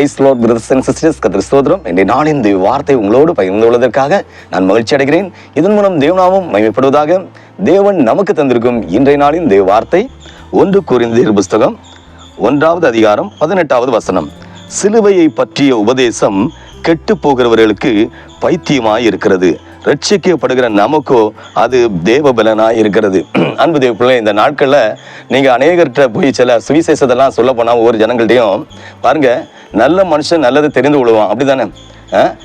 Praise Lord brothers and sisters கத்திர சோதரம் இன்றைய நான் இந்த வார்த்தை உங்களோடு பகிர்ந்து கொள்வதற்காக நான் மகிழ்ச்சி அடைகிறேன். இதன் மூலம் தேவநாமம் மகிமைப்படுவதாக தேவன் நமக்கு தந்திருக்கும் இன்றைய நாளின் தேவ வார்த்தை. ஒன்று குறிந்தீர் புஸ்தகம் ஒன்றாவது அதிகாரம் பதினெட்டாவது வசனம். சிலுவையை பற்றிய உபதேசம் கெட்டு போகிறவர்களுக்கு பைத்தியமாய் இருக்கிறது. ரட்சிக்கப்படுகிற நமக்கோ அது தேவபலனாய் இருக்கிறது. அன்பு தேவ பிள்ளை இந்த நாட்களில் நீங்கள் அநேகர்கிட்ட போய் சில சுவிசேஷத்தெல்லாம் சொல்ல போனால் ஒவ்வொரு ஜனங்கள்ட்டையும் பாருங்க நல்ல மனுஷன் நல்லது தெரிந்து கொள்வான். அப்படி தானே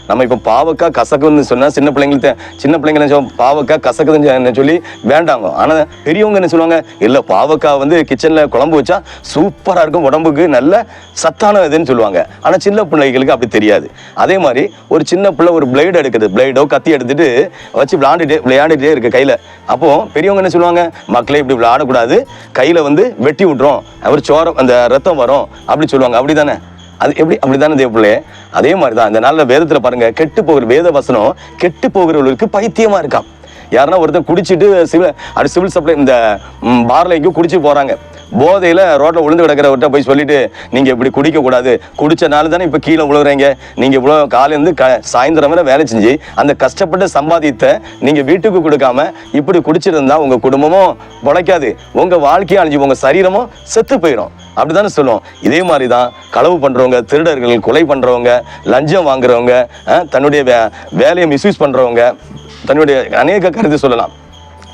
நம்ம இப்போ பாவக்கா கசக்குன்னு சொன்னால் சின்ன பிள்ளைங்களுக்கு சின்ன பிள்ளைங்க என்ன பாவக்காய் பாவக்கா கசக்குதுன்னு சொல்லி வேண்டாங்க. ஆனால் பெரியவங்க என்ன சொல்லுவாங்க? இல்லை பாவக்கா வந்து கிச்சனில் குழம்பு வச்சா சூப்பராக இருக்கும் உடம்புக்கு நல்ல சத்தான இதுன்னு சொல்லுவாங்க. ஆனால் சின்ன பிள்ளைகளுக்கு அப்படி தெரியாது. அதே மாதிரி ஒரு சின்ன பிள்ளை ஒரு பிளேடு எடுக்குது. பிளேடோ கத்தி எடுத்துட்டு வச்சு விளையாண்டுட்டே விளையாடிட்டே இருக்கு கையில். அப்போ பெரியவங்க என்ன சொல்லுவாங்க? மக்களே இப்படி விளையாடக்கூடாது. கையில் வந்து வெட்டி விட்டுரும். அவர் சோரம் அந்த ரத்தம் வரும். அப்படி சொல்லுவாங்க. அப்படி தானே அது எப்படி? அப்படிதானே தேவப்பிள்ளையே? அதே மாதிரி தான் இந்த நாளில் வேதத்தில் பாருங்க கெட்டு போகிற வேத வசனம் கெட்டு போகிறவர்களுக்கு பைத்தியமா இருக்கான் யாருன்னா ஒருத்தன் குடிச்சிட்டு சிவில் அது சிவில் சப்ளை இந்த பார்லைக்கும் குடிச்சு போறாங்க. போதையில் ரோட்டில் விழுந்து கிடக்கிறவர்கிட்ட போய் சொல்லிட்டு நீங்கள் இப்படி குடிக்கக்கூடாது குடித்தனால தானே இப்போ கீழே விழுகுறீங்க. நீங்கள் இவ்வளோ காலையிலேருந்து க சாயந்தரம் வரை வேலை செஞ்சு அந்த கஷ்டப்பட்ட சம்பாதித்த நீங்கள் வீட்டுக்கு கொடுக்காம இப்படி குடிச்சிருந்தா உங்கள் குடும்பமும் பிழைக்காது. உங்கள் வாழ்க்கையும் அழிஞ்சு உங்கள் சரீரமும் செத்து போயிடும் அப்படி தானே சொல்லுவோம் இதே மாதிரி தான் களவு பண்ணுறவங்க திருடர்கள் கொலை பண்ணுறவங்க லஞ்சம் வாங்குறவங்க தன்னுடைய வே- வேலையை மிஸ்யூஸ் பண்ணுறவங்க தன்னுடைய அநேக கருத்து சொல்லலாம்.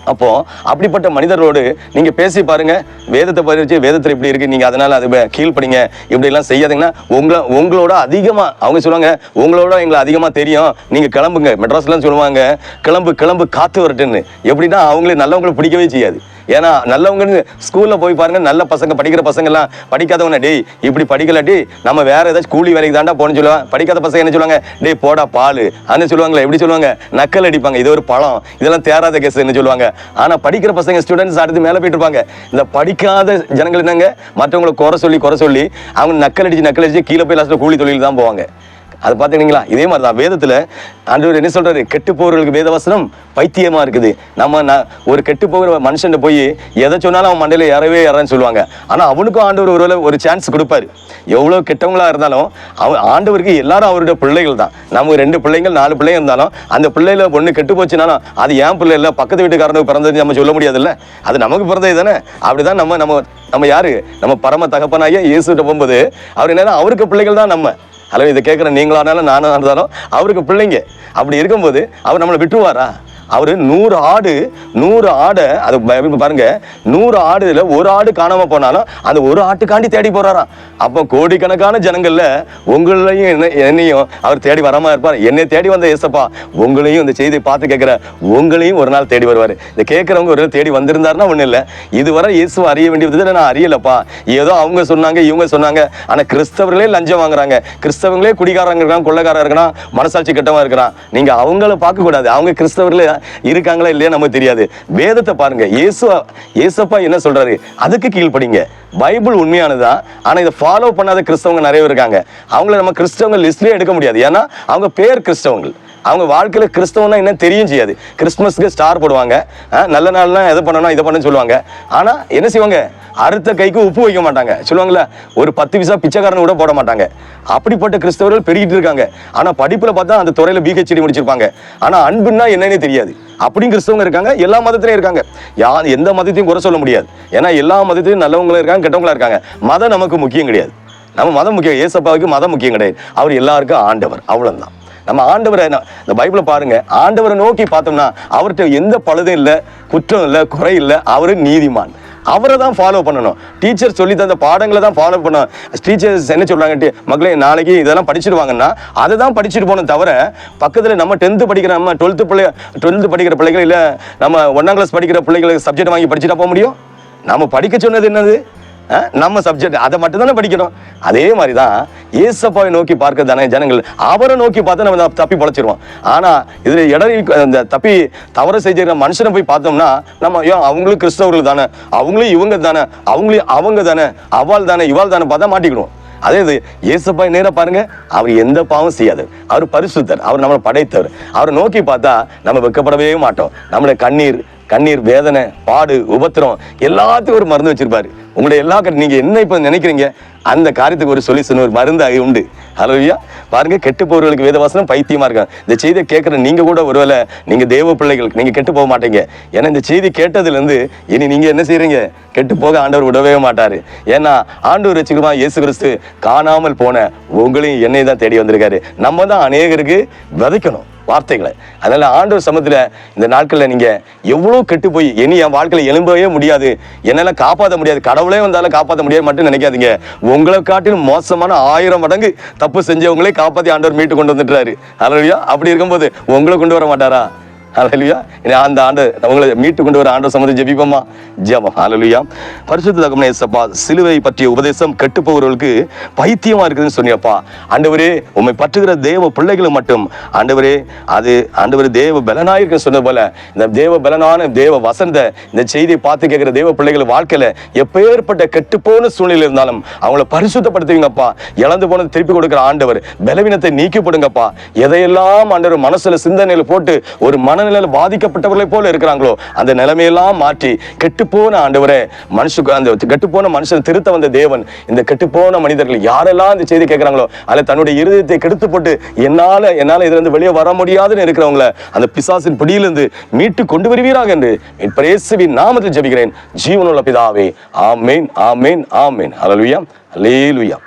அப்போ அப்படிப்பட்ட மனிதரோடு நீங்க பேசி பாருங்க. வேதத்தை பறிச்சு வேதத்தில் இப்படி இருக்கு. நீங்க அதனால அது வே- கீழ்ப்படிங்க. இப்படி எல்லாம் செய்யாதீங்கன்னா உங்களை உங்களோட அதிகமா அவங்க சொல்லுவாங்க உங்களோட எங்களை அதிகமா தெரியும். நீங்க கிளம்புங்க. மெட்ராஸ்லாம் சொல்லுவாங்க கிளம்பு கிளம்பு காத்து வரட்டுன்னு எப்படின்னா அவங்களே நல்லவங்களை பிடிக்கவே செய்யாது. ஏன்னா நல்லவங்கன்னு ஸ்கூலில் போய் பாருங்க நல்ல பசங்க படிக்கிற பசங்கள்லாம் படிக்காதவங்க டேய் இப்படி படிக்கலாட்டி நம்ம வேறு ஏதாச்சும் கூலி வேலைக்கு தாண்டா போகணும்னு சொல்லுவாங்க. படிக்காத பசங்க என்ன சொல்லுவாங்க? டேய் போடா பால். அந்த சொல்லுவாங்களே எப்படி சொல்லுவாங்க. நக்கல் அடிப்பாங்க. இது ஒரு பழம். இதெல்லாம் தேராத கேஸ் என்ன சொல்லுவாங்க. ஆனால் படிக்கிற பசங்க ஸ்டூடெண்ட்ஸ் அடுத்து மேலே போயிட்டு இருப்பாங்க. இந்த படிக்காத ஜனங்கள் என்னங்க? மற்றவங்களை குறை சொல்லி குறை சொல்லி அவங்க நக்கல் அடிச்சு நக்கல் அடிச்சு கீழே போய் லாஸ்ட்டில் கூலி தொழில் தான் போவாங்க. அது பார்த்துக்கிட்டீங்களா இதே மாதிரி தான் வேதத்தில் ஆண்டவர் என்ன சொல்கிறாரு கெட்டு போகிறவர்களுக்கு வேத வசனம் இருக்குது. நம்ம ந- ஒரு கெட்டு போகிற மனுஷன் போய் எதை சொன்னாலும் அவன் மண்டையில் ஏறவே ஏறன்னு சொல்லுவாங்க. ஆனால் அவனுக்கும் ஆண்டவர் ஒரு ஒரு சான்ஸ் கொடுப்பாரு. எவ்வளோ கெட்டவங்களாக இருந்தாலும் அவன் ஆண்டவருக்கு எல்லாரும் அவருடைய பிள்ளைகள் தான். நம்ம ரெண்டு பிள்ளைங்கள் நாலு பிள்ளைங்க இருந்தாலும் அந்த பிள்ளையில ஒன்று கெட்டு போச்சுனாலும் அது ஏன் பிள்ளை இல்லை? பக்கத்து வீட்டுக்காரனுக்கு பிறந்தது நம்ம சொல்ல முடியாதுல்ல அது நமக்கு பிறந்தது தானே? அப்படிதான் நம்ம நம்ம நம்ம யாரு? நம்ம பரம தகப்பனாகிய இயேசுகிட்ட போகும்போது அவர் என்னன்னா அவருக்கு பிள்ளைகள் தான் நம்ம. ஹலோ இதை கேட்குற நீங்களானாலும் நானும் இருந்தாலும் அவருக்கு பிள்ளைங்க. அப்படி இருக்கும்போது அவர் நம்மளை விட்டுருவாரா? அவர் நூறு ஆடு நூறு ஆடை அது பாருங்க நூறு ஆடுல ஒரு ஆடு காணாம போனாலும் அந்த ஒரு ஆட்டுக்காண்டி தேடி போறாராம். அப்போ கோடிக்கணக்கான ஜனங்கள்ல உங்களையும் என்ன- என்னையும் அவர் தேடி வராம இருப்பார். என்னை தேடி வந்த ஏசப்பா உங்களையும் இந்த செய்தியை பார்த்து கேட்குற உங்களையும் ஒரு நாள் தேடி வருவார். இந்த கேட்கறவங்க ஒரு நாள் தேடி வந்திருந்தாருன்னா ஒண்ணும் இல்லை. இதுவரை இயேசுவை அறிய வேண்டியது நான் அறியலப்பா. ஏதோ அவங்க சொன்னாங்க இவங்க சொன்னாங்க. ஆனா கிறிஸ்தவர்களே லஞ்சம் வாங்குறாங்க. கிறிஸ்தவங்களே குடிகாரங்க இருக்கான் கொள்ளக்காரங்க இருக்கான் மனசாட்சி கட்டமாக இருக்கிறான் நீங்கள் அவங்கள பார்க்கக்கூடாது. அவங்க கிறிஸ்தவர்கள் இருக்காங்களா இல்லையா நமக்கு தெரியாது. வேதத்தை பாருங்க. இயேசு இயேசப்பா என்ன சொல்றாரு? அதுக்கு கீழ்ப்படிங்க. பைபிள் உண்மையானதான் ஆனால் இதை ஃபாலோ பண்ணாத கிறிஸ்தவங்க நிறைய இருக்காங்க. அவங்கள நம்ம கிறிஸ்தவங்க லிஸ்ட்லேயே எடுக்க முடியாது. ஏன்னா அவங்க பேர் கிறிஸ்தவங்கள். அவங்க வாழ்க்கையில் கிறிஸ்தவம்னா என்ன தெரியும் செய்யாது. கிறிஸ்மஸ்க்கு ஸ்டார் போடுவாங்க. நல்ல நாள்லாம் எதை பண்ணணும் இதை பண்ணணும்னு சொல்லுவாங்க. ஆனால் என்ன செய்வாங்க? அடுத்த கைக்கு உப்பு வைக்க மாட்டாங்க. சொல்லுவாங்கல்ல ஒரு பத்து பைசா பிச்சைக்காரன் கூட போட மாட்டாங்க. அப்படிப்பட்ட கிறிஸ்தவர்கள் பெருகிட்டு இருக்காங்க. ஆனால் படிப்பில் பார்த்தா அந்த துறையில் பிஹெச்டி முடிச்சிருப்பாங்க. ஆனால் அன்புன்னா என்னன்னே தெரியாது. அப்படியும் கிறிஸ்தவங்க இருக்காங்க. எல்லா மதத்திலையும் இருக்காங்க. யா எந்த மதத்தையும் குறை சொல்ல முடியாது. ஏன்னா எல்லா மதத்திலையும் நல்லவங்களும் இருக்காங்க கெட்டவங்களா இருக்காங்க. மதம் நமக்கு முக்கியம் கிடையாது. நம்ம மதம் முக்கியம். ஏசப்பாவுக்கு மதம் முக்கியம் கிடையாது. அவர் எல்லாருக்கும் ஆண்டவர். அவ்வளோதான் நம்ம ஆண்டவரை இந்த பைபிளை பாருங்க. ஆண்டவரை நோக்கி பார்த்தோம்னா அவர்கிட்ட எந்த பழுதும் இல்லை குற்றம் இல்லை குறை இல்லை. அவரு நீதிமான். அவரை தான் ஃபாலோ பண்ணணும். டீச்சர் சொல்லி தந்த பாடங்களை தான் ஃபாலோ பண்ணணும். டீச்சர்ஸ் என்ன சொல்றாங்க மக்களே நாளைக்கு இதெல்லாம் படிச்சிடுவாங்கன்னா அதை தான் படிச்சுட்டு போனோம் தவிர பக்கத்தில் நம்ம டென்த்து படிக்கிற நம்ம டுவெல்த்து பிள்ளை டுவெல்த்து படிக்கிற பிள்ளைகள் இல்லை நம்ம ஒன்றாம் கிளாஸ் படிக்கிற பிள்ளைகளுக்கு சப்ஜெக்ட் வாங்கி படிச்சுட்டா போக முடியும்? நம்ம படிக்க சொன்னது என்னது? நம்ம சப்ஜெக்ட் அதை மட்டும் தானே படிக்கணும். அதே மாதிரி தான் ஏசப்பாவை நோக்கி பார்க்க தானே ஜனங்கள் அவரை நோக்கி பார்த்தா நம்ம தப்பி பொழைச்சிருவோம். ஆனால் இதில் இடம் இந்த தப்பி தவறு செஞ்சுக்கிற மனுஷனை போய் பார்த்தோம்னா நம்ம ஐயோ அவங்களும் கிறிஸ்தவர்கள் தானே அவங்களும் இவங்க தானே அவங்களையும் அவங்க தானே அவாள் தானே இவாள் தானே பார்த்தா மாட்டிக்கிடுவோம். அதே இது இயேசுப்பாய் நேராக பாருங்க அவர் எந்த பாவம் செய்யாது. அவர் பரிசுத்தர் அவர் நம்மளை படைத்தவர். அவரை நோக்கி பார்த்தா நம்ம வெக்கப்படவே மாட்டோம். நம்மளோட கண்ணீர் கண்ணீர் வேதனை பாடு உபத்திரம் எல்லாத்துக்கும் ஒரு மருந்து வச்சிருப்பாரு. உங்களுடைய எல்லா கட்- நீங்க என்ன இப்ப நினைக்கிறீங்க? அந்த காரியத்துக்கு ஒரு சொல்யூஷன் ஒரு மருந்து ஆகி உண்டு. ஹலோவியா பாருங்க கெட்டு போறவர்களுக்கு வேதவாசனம் பைத்தியமா இருக்காங்க. இந்த செய்தியை கேட்குற நீங்க கூட ஒருவேளை நீங்க தேவ பிள்ளைகள் நீங்க கெட்டு போக மாட்டீங்க. ஏன்னா இந்த செய்தி கேட்டதுல இருந்து இனி நீங்க என்ன செய்யறீங்க கெட்டு போக ஆண்டவர் விடவே மாட்டாரு. ஏன்னா ஆண்டவர் வச்சுக்கிறோமா இயேசு கிறிஸ்து காணாமல் போன உங்களையும் என்னை தான் தேடி வந்திருக்காரு. நம்ம தான் அநேகருக்கு விதைக்கணும். வார்த்தைகளை. அதனால ஆண்டவர் சமத்துல இந்த நாட்கள்ல நீங்க எவ்வளவு கெட்டு போய் இனி என் வாழ்க்கையில எழும்பவே முடியாது. என்னால் காப்பாற்ற முடியாது. கடவுளே வந்தாலும் காப்பாற்ற முடியாது மட்டும் நினைக்காதீங்க. உங்களை காட்டிலும் மோசமான ஆயிரம் மடங்கு தப்பு செஞ்சவங்களே காப்பாத்தி ஆண்டவர் மீட்டு கொண்டு வந்துட்டாரு. அலையா அப்படி இருக்கும்போது உங்களை கொண்டு வர மாட்டாரா? ஹalleluya அந்த ஆண்டு அவங்களை மீட்டு கொண்டு வர ஆண்டு சம்மந்தம் ஜெபிப்போமா ஜெபம் ஹலலுயா பரிசுத்த தகவனே சப்பா சிலுவை பற்றிய உபதேசம் கெட்டு போகிறவர்களுக்கு பைத்தியமா இருக்குதுன்னு சொன்னியப்பா ஆண்டவரே உண்மை பற்றுகிற தேவ பிள்ளைகளும் மட்டும் ஆண்டவரே அது ஆண்டவர் தேவ பலனாயிருக்குன்னு சொன்னது போல இந்த தேவ பலனான தேவ வசந்த இந்த செய்தியை பார்த்து கேட்கிற தேவ பிள்ளைகள் வாழ்க்கையில எப்பேற்பட்ட கெட்டு போன சூழ்நிலை இருந்தாலும் அவங்கள பரிசுத்தப்படுத்துவீங்கப்பா இழந்து போனது திருப்பி கொடுக்குற ஆண்டவர் பலவீனத்தை நீக்கி போடுங்கப்பா எதையெல்லாம் ஆண்டவர் மனசுல சிந்தனையில் போட்டு ஒரு மன மனநிலையில் பாதிக்கப்பட்டவர்களை போல இருக்கிறாங்களோ அந்த நிலைமையெல்லாம் மாற்றி கெட்டுப்போன ஆண்டவரே மனுஷுக்கு அந்த கெட்டுப்போன மனுஷன் திருத்த வந்த தேவன் இந்த கெட்டுப்போன மனிதர்கள் யாரெல்லாம் இந்த செய்தி கேட்குறாங்களோ அதில் தன்னுடைய இருதயத்தை கெடுத்து போட்டு என்னால என்னால இதுலேருந்து வெளியே வர முடியாதுன்னு இருக்கிறவங்கள அந்த பிசாசின் பிடியிலிருந்து மீட்டு கொண்டு வருவீராக என்று என் பிரேசுவின் நாமத்தில் ஜபிக்கிறேன். ஜீவனுள்ள பிதாவே ஆமேன் ஆமேன் ஆமேன். அலலுயா அலேலுயா